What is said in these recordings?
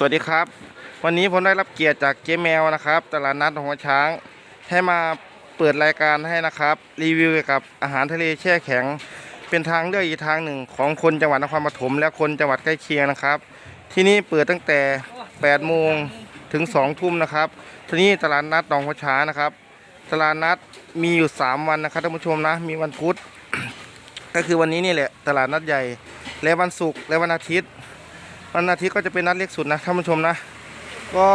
สวัสดีครับ วันนี้ผมได้รับเกียรติจากเจ๊แมวนะครับ ตลาดนัดหัวช้าง ให้มาเปิดรายการให้นะครับ รีวิวเกี่ยวกับอาหารทะเลแช่แข็ง เป็นทางเลือกอีกทางหนึ่งของคนจังหวัดนครปฐมและคนจังหวัดใกล้เคียงนะครับ ที่นี่เปิดตั้งแต่8โมงถึง2ทุ่มนะครับที่นี่ตลาดนัดหนองหัวช้างนะครับ ตลาดนัดมีอยู่ 3 วันนะครับท่านผู้ชมนะมีวันพุธก็คือวันนี้นี่แหละตลาดนัดใหญ่และวันศุกร์และวันอาทิตย์ วันอาทิตย์ก็จะเป็นนัดเล็กสุดนะท่านผู้ชมนะ ก็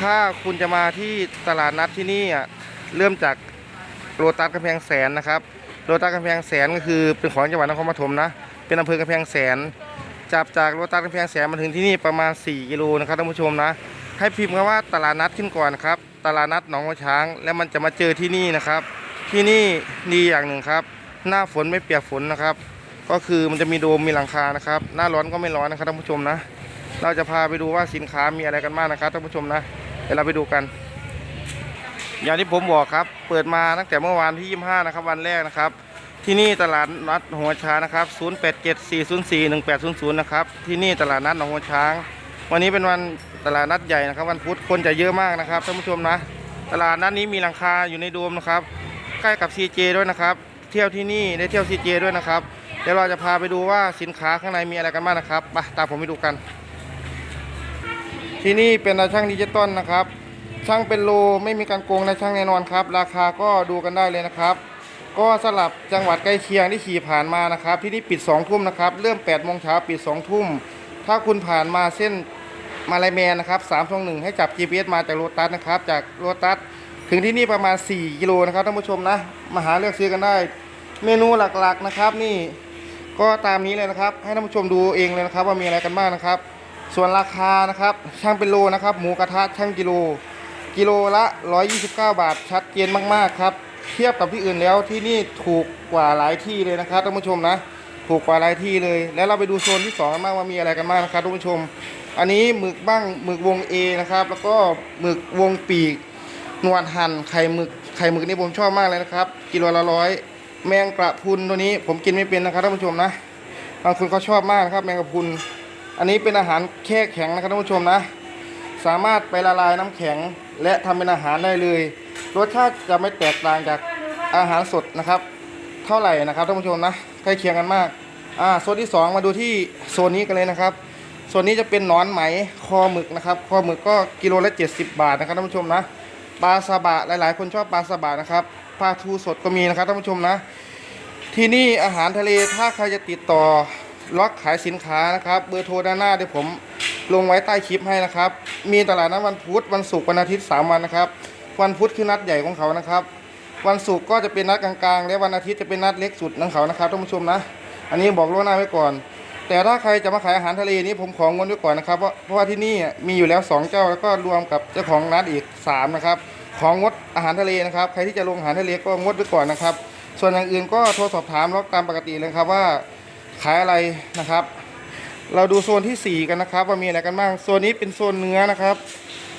ถ้าคุณจะมาที่ตลาดนัดที่นี่อะเริ่มจากโรตัสกำแพงแสนนะครับโรตัสกำแพงแสนก็คือเป็นของจังหวัดนครปฐมนะ เป็นอำเภอกำแพงแสน จับจากโรตัสกำแพงแสนมาถึงที่นี่ประมาณ 4 กิโลนะครับท่านผู้ชมนะ ให้พิมพ์คำว่าตลาดนัดขึ้นก่อนครับ ตลาดนัดหนองหัวช้าง แล้วมันจะมาเจอที่นี่นะครับ ที่นี่ดีอย่างหนึ่งครับ หน้าฝนไม่เปียกฝนนะครับ ก็คือมันจะมีโดมมีหลังคานะครับ หน้าร้อนก็ไม่ร้อนนะครับท่านผู้ชมนะ เราจะพาไปดูว่าสินค้ามีอะไรกันบ้างนะครับท่านผู้ชมนะเดี๋ยวเราไปดูกัน อย่างที่ผมบอกครับ เปิดมาตั้งแต่เมื่อวานที่ 25 นะครับ วันแรกนะครับ ที่นี่ตลาดนัดหัวช้างนะครับ 0874041800 นะครับ ที่นี่ตลาดนัดหนองหัวช้าง วันนี้เป็นวันตลาดนัดใหญ่นะครับ วันพุธคนจะเยอะมากนะครับท่านผู้ชมนะ ตลาดนัดนี้มีหลังคาอยู่ในโดมนะครับ ใกล้กับ CJ ด้วยนะครับ เที่ยวที่นี่ได้เที่ยว CJ ด้วยนะครับ เดี๋ยวเราจะพาไปดูว่าสินค้าข้างในมีอะไรกันบ้างนะครับไปตามผมไปดูกัน ที่นี่เป็นตาช่างดิจิตอลนะครับ ช่างเป็นโลไม่มีการโกงนะช่างแน่นอนครับ ราคาก็ดูกันได้เลยนะครับ ก็สลับจังหวัดใกล้เคียงที่ขี่ผ่านมานะครับ ที่นี่ปิด2ทุ่มนะครับ เริ่ม8โมงเช้าปิด2ทุ่ม ถ้าคุณผ่านมาเส้นมาลายแมนนะครับ3 2 1ให้จับ GPS มาจากโรตัสนะครับ จากโรตัสถึงที่นี่ประมาณ 4 กิโลนะครับท่านผู้ชมนะ มาหาเลือกซื้อกันได้ เมนูหลักๆนะครับนี่ ก็ตามนี้เลยนะครับ ให้ท่านผู้ชมดูเองเลยนะครับ ว่ามีอะไรกันบ้างนะครับ ส่วนราคานะครับช่างเป็นโลนะครับ หมูกระทะช่างกิโล กิโลละ 129 บาท ชัดเจนมากๆครับ เทียบกับที่อื่นแล้วที่นี่ถูกกว่าหลายที่เลยนะครับท่านผู้ชมนะ ถูกกว่าหลายที่เลย แล้วเราไปดูโซนที่สองกันบ้างว่ามีอะไรกันบ้างนะครับท่านผู้ชม อันนี้หมึกบ้างหมึกวง A นะครับ แล้วก็หมึกวงปีกนวดหั่นไข่หมึกไข่หมึกนี่ผมชอบมากเลยนะครับ กิโลละร้อย แมงกระพุนตัวนี้ผมกินไม่เป็นนะครับท่านผู้ชมนะบางคนเขาชอบมากนะครับ แมงกระพุน อันนี้เป็นอาหารแช่แข็งนะครับท่านผู้ชมนะ สามารถไปละลายน้ำแข็งและทำเป็นอาหารได้เลย รสชาติจะไม่แตกต่างจากอาหารสดนะครับ เท่าไหร่นะครับท่านผู้ชมนะใกล้เคียงกันมากอ่าโซนที่สองมาดูที่โซนนี้กันเลยนะครับโซนนี้จะเป็นหนอนไหมคอหมึกนะครับ คอหมึกก็กิโลละ70 บาทนะครับท่านผู้ชมนะ ปลาซาบะหลายๆ คนชอบปลาซาบะนะครับปลาทูสดก็มีนะครับท่านผู้ชมนะ ที่นี่อาหารทะเลถ้าใครจะติดต่อล็อกขายสินค้านะครับเบอร์โทรด้านหน้าเดี๋ยวผมลงไว้ใต้คลิปให้นะครับ มีตลาดนัดวันพุธวันศุกร์วันอาทิตย์ 3 วันนะครับ วันพุธคือนัดใหญ่ของเขานะครับ วันศุกร์ก็จะเป็นนัดกลางๆ และวันอาทิตย์จะเป็นนัดเล็กสุดของเขานะครับท่านผู้ชมนะ อันนี้บอกล่วงหน้าไว้ก่อน แต่ถ้าใครจะมาขายอาหารทะเลนี้ผมของงดไว้ก่อนนะครับเพราะเพราะว่าที่นี่มีอยู่แล้ว 2 เจ้าแล้วก็รวมกับเจ้าของนัดอีก 3 นะครับ ของงดอาหารทะเลนะครับ ใครที่จะลงอาหารทะเลก็งดไว้ก่อนนะครับ ส่วนอย่างอื่นก็โทรสอบถามล็อกตามปกติเลยครับว่าขายอะไรนะครับ เราดูโซนที่ 4 กันนะครับ ว่ามีอะไรกันบ้างโซนนี้เป็นโซนเนื้อนะครับ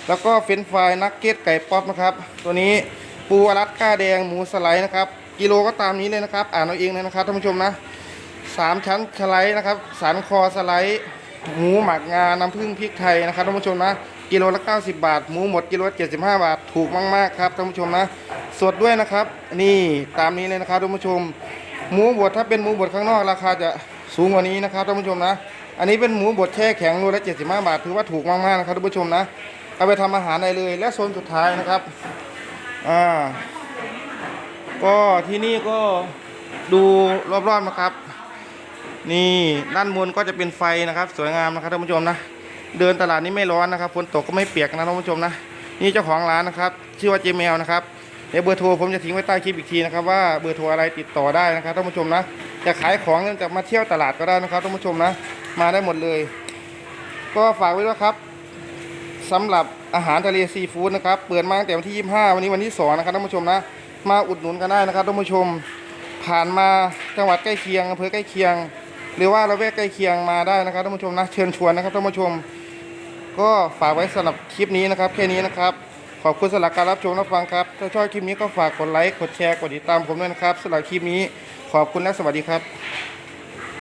แล้วก็เฟรนฟรายนักเก็ตไก่ป๊อปนะครับ ตัวนี้ปูอลัสก้าแดงหมูสไลด์นะครับกิโลก็ตามนี้เลยนะครับ อ่านเอาเองเลยนะครับท่านผู้ชมนะ สามชั้นสไลด์นะครับ สันคอสไลด์หมูหมักงา น้ำผึ้งพริกไทยนะครับท่านผู้ชมนะกิโลละ90 บาท หมูหมดกิโลละ75 บาท ถูกมากๆครับท่านผู้ชมนะสดด้วยนะครับ นี่ตามนี้เลยนะครับท่านผู้ชม หมูบดถ้าเป็นหมูบดข้างนอกราคาจะสูงกว่านี้นะครับท่านผู้ชมนะ อันนี้เป็นหมูบดแช่แข็งโลละ75 บาท ถือว่าถูกมากๆนะครับท่านผู้ชมนะเอาไปทำอาหารได้เลย และโซนสุดท้ายนะครับอ่าก็ที่นี่ก็ดูรอบๆนะครับ นี่ด้านบนก็จะเป็นไฟนะครับ สวยงามนะครับท่านผู้ชมนะ เดินตลาดนี้ไม่ร้อนนะครับฝนตกก็ไม่เปียกนะท่านผู้ชมนะนี่เจ้าของร้านนะครับ ชื่อว่าเจมลนะครับเดี๋ยวเบอร์โทรผมจะทิ้งไว้ใต้คลิปอีกทีนะครับว่าเบอร์โทรอะไรติดต่อได้นะครับท่านผู้ชมนะจะขายของจะมาเที่ยวตลาดก็ได้นะครับท่านผู้ชมนะมาได้หมดเลย ก็ฝากไว้ด้วยครับสำหรับอาหารทะเลซีฟู้ดนะครับเปิดมาตั้งแต่วันที่ 25 วันนี้วันที่ 2 นะครับท่านผู้ชมนะ มาอุดหนุนกันได้นะครับท่านผู้ชม ผ่านมาจังหวัดใกล้เคียงอำเภอใกล้เคียง หรือว่าเราแวกใกล้เคียงมาได้นะครับท่านผู้ชมนะเชิญชวนนะครับท่านผู้ชม ก็ฝากไว้สำหรับคลิปนี้นะครับ แค่นี้นะครับ ขอบคุณสำหรับการรับชมรับฟังครับถ้าชอบคลิปนี้ก็ฝากกดไลค์กดแชร์กดติดตามผมด้วยนะครับสำหรับคลิปนี้ขอบคุณและสวัสดีครับ